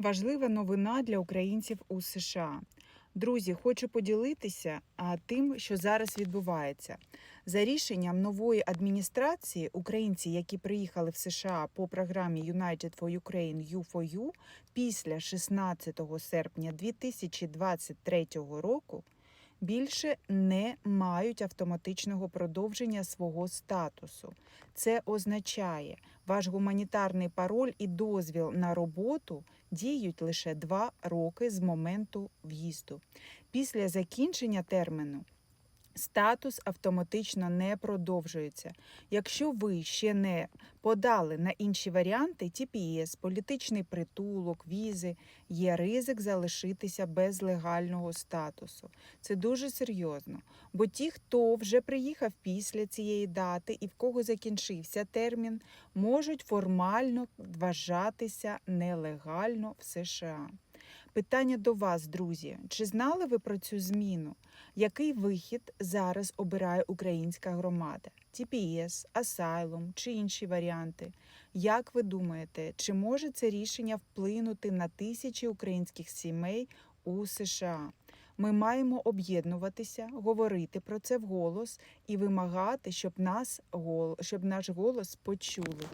Важлива новина для українців у США. Друзі, хочу поділитися тим, що зараз відбувається. За рішенням нової адміністрації, українці, які приїхали в США по програмі United for Ukraine U4U після 16 серпня 2023 року, більше не мають автоматичного продовження свого статусу. Це означає, ваш гуманітарний пароль і дозвіл на роботу діють лише два роки з моменту в'їзду. Після закінчення терміну статус автоматично не продовжується. Якщо ви ще не подали на інші варіанти TPS, політичний притулок, візи, є ризик залишитися без легального статусу. Це дуже серйозно. Бо ті, хто вже приїхав після цієї дати і в кого закінчився термін, можуть формально вважатися нелегально в США. Питання до вас, друзі: чи знали ви про цю зміну? Який вихід зараз обирає українська громада? TPS, Asylum чи інші варіанти? Як ви думаєте, чи може це рішення вплинути на тисячі українських сімей у США? Ми маємо об'єднуватися, говорити про це вголос і вимагати, щоб нас щоб наш голос почули.